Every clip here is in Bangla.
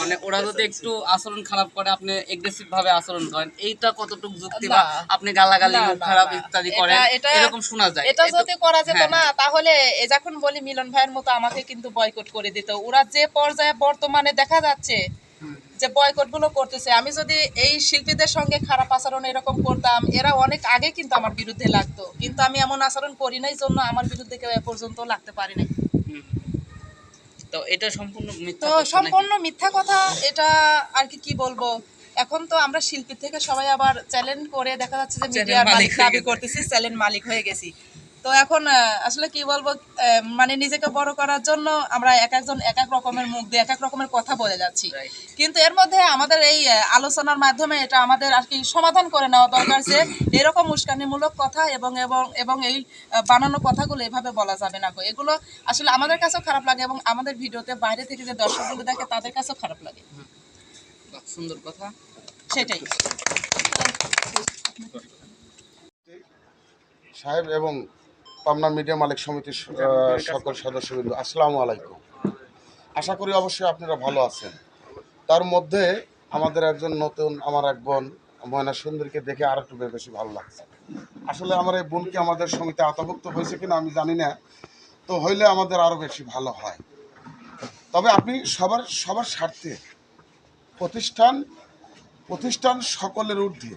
মানে ওরা যদি একটু আচরণ খারাপ করে আপনি এগ্রেসিভ ভাবে আচরণ করেন এইটা কতটুকু যুক্তি বা আপনি গালাগালি খারাপ ইত্যাদি করেন এরকম শোনা যায়। এটা যদি করা যেত হ্যাঁ, না তাহলে যখন বলি মিলন ভাইয়ের মতো আমাকে কিন্তু বয়কট করে দিত। ওরা যে পর্যায়ে বর্তমানে দেখা যাচ্ছে যে বয়কটগুলো করতেছে আমি যদি এই শিল্পীদের সঙ্গে খারাপ আচরণ এরকম করতাম এরা অনেক আগে কিন্তু আমার বিরুদ্ধে লাগতো। কিন্তু আমি এমন আচরণ করি নাই জন্য আমার বিরুদ্ধে কেউ এ পর্যন্ত লাগতে পারি নাই। তো এটা সম্পূর্ণ মিথ্যা তো সম্পূর্ণ মিথ্যা কথা এটা আর কি কি বলব? এখন তো আমরা শিল্পী থেকে সবাই আবার চ্যালেঞ্জ করে দেখা যাচ্ছে যে মিডিয়ার মালিক মালিক দাবি করতেছি চ্যালেঞ্জ মালিক হয়ে গেছি। তো এখন আসলে কি বলব মানে নিজেকে বড় করার জন্য আমরা এক একজন এক এক রকমের মুখ দিয়ে এক এক রকমের কথা বলে যাচ্ছি। কিন্তু এর মধ্যে আমাদের এই আলোচনার মাধ্যমে এটা আমাদের আর কি সমাধান করে নেওয়া দরকার যে এরকম উস্কানিমূলক কথা এবং এবং এবং এই বানানো কথাগুলো এভাবে বলা যাবে না গো। এগুলো আসলে আমাদের কাছেও খারাপ লাগে এবং আমাদের ভিডিওতে বাইরে থেকে যে দর্শকগুলো দেখে তাদের কাছেও খারাপ লাগে। সুন্দর কথা। সেটাই। সাহেব এবং পাবনা মিডিয়া মালিক সমিতির সকল সদস্যবৃন্দ, আসসালামু আলাইকুম। আশা করি অবশ্যই আপনারা ভালো আছেন। তার মধ্যে আমাদের একজন নতুন, আমার এক বোন, ময়না সুন্দরীকে দেখে আর একটু বেশি ভালো লাগছে। আসলে আমার এই বোনকে আমাদের সমিতি আওতাভুক্ত হয়েছে কিনা আমি জানি না, তো হইলে আমাদের আরও বেশি ভালো হয়। তবে আপনি সবার সবার স্বার্থে প্রতিষ্ঠান প্রতিষ্ঠান সকলের ঊর্ধ্বে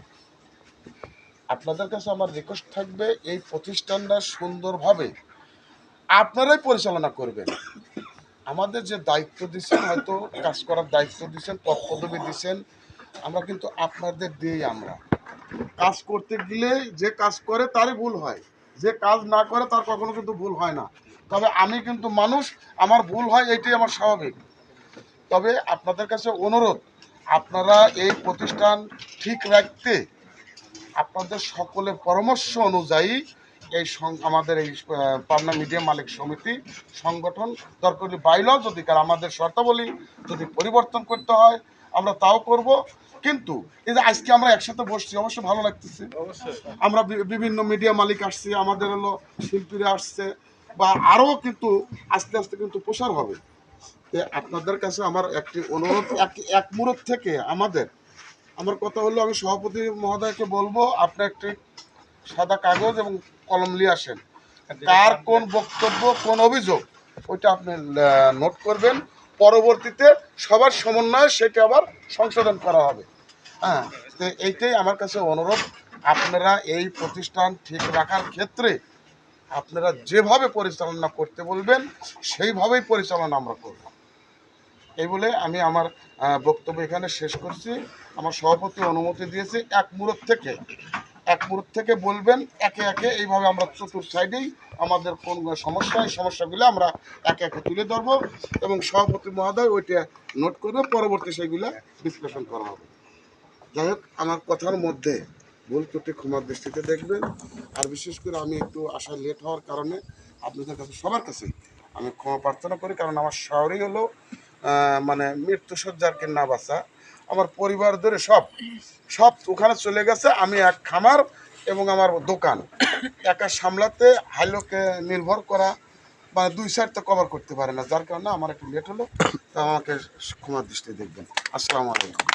আপনাদের কাছে আমার রিকোয়েস্ট থাকবে, এই প্রতিষ্ঠানটা সুন্দরভাবে আপনারাই পরিচালনা করবেন। আমাদের যে দায়িত্ব দিচ্ছেন, হয়তো কাজ করার দায়িত্ব দিচ্ছেন পদ পদবি দিচ্ছেন, আমরা কিন্তু আপনাদের দিয়েই আমরা। কাজ করতে গেলে যে কাজ করে তারই ভুল হয়। যে কাজ না করে তার কখনো কিন্তু ভুল হয় না। তবে আমি কিন্তু মানুষ, আমার ভুল হয় এটাই আমার স্বাভাবিক। তবে আপনাদের কাছে অনুরোধ, আপনারা এই প্রতিষ্ঠান ঠিক রাখতে আপনাদের সকলের পরামর্শ অনুযায়ী এই আমাদের এই পাবনা মিডিয়া মালিক সমিতি সংগঠন দরকার বাইল যদি কার আমাদের শর্তাবলী যদি পরিবর্তন করতে হয় আমরা তাও করব। কিন্তু এই যে আজকে আমরা একসাথে বসছি অবশ্য ভালো লাগতেছে। আমরা বিভিন্ন মিডিয়া মালিক আসছি আমাদের হলো শিল্পীরা আসছে বা আরও কিন্তু আস্তে আস্তে কিন্তু প্রসার হবে। তো আপনাদের কাছে আমার একটি অনুরোধ এক এক মুহূর্ত থেকে আমাদের আমার কথা হলো, আমি সভাপতি মহোদয়কে বলব, আপনি একটি সাদা কাগজ এবং কলম নিয়ে আসেন। কার কোন বক্তব্য, কোন অভিযোগ, ওইটা আপনি নোট করবেন। পরবর্তীতে সবার সমন্বয়ে সেটা আবার সংশোধন করা হবে। হ্যাঁ তো এইটাই আমার কাছে অনুরোধ। আপনারা এই প্রতিষ্ঠান ঠিক রাখার ক্ষেত্রে আপনারা যেভাবে পরিচালনা করতে বলবেন, সেইভাবেই পরিচালনা আমরা করব। এই বলে আমি আমার বক্তব্য এখানে শেষ করছি। আমার সভাপতি অনুমতি দিয়েছে এক মুহূর্ত থেকে। এক মুহূর্ত থেকে বলবেন, একে একে এইভাবে আমরা চতুর সাইডেই আমাদের কোন সমস্যা, এই সমস্যাগুলো আমরা একে একে তুলে ধরবো এবং সভাপতি মহোদয় ওইটা নোট করবে পরবর্তী সেইগুলো বিশ্লেষণ করা হবে। যাই হোক, আমার কথার মধ্যে ভুল ত্রুটি ক্ষমার দৃষ্টিতে দেখবেন। আর বিশেষ করে আমি একটু আসা লেট হওয়ার কারণে আপনাদের কাছে সবার কাছে আমি ক্ষমা প্রার্থনা করি, কারণ আমার শহরই হলো মানে মৃত্যুসজ্জার না বাঁচা আমার পরিবার ধরে সব সব ওখানে চলে গেছে। আমি এক খামার এবং আমার দোকান। একা সামলাতে হাইলোকে নির্ভর করা মানে দুই সাইড তো কভার করতে পারে না। যার কারণে আমার একটু লেট হলো। তা আমাকে ক্ষমার দৃষ্টি দেখবেন। আসসালামু আলাইকুম।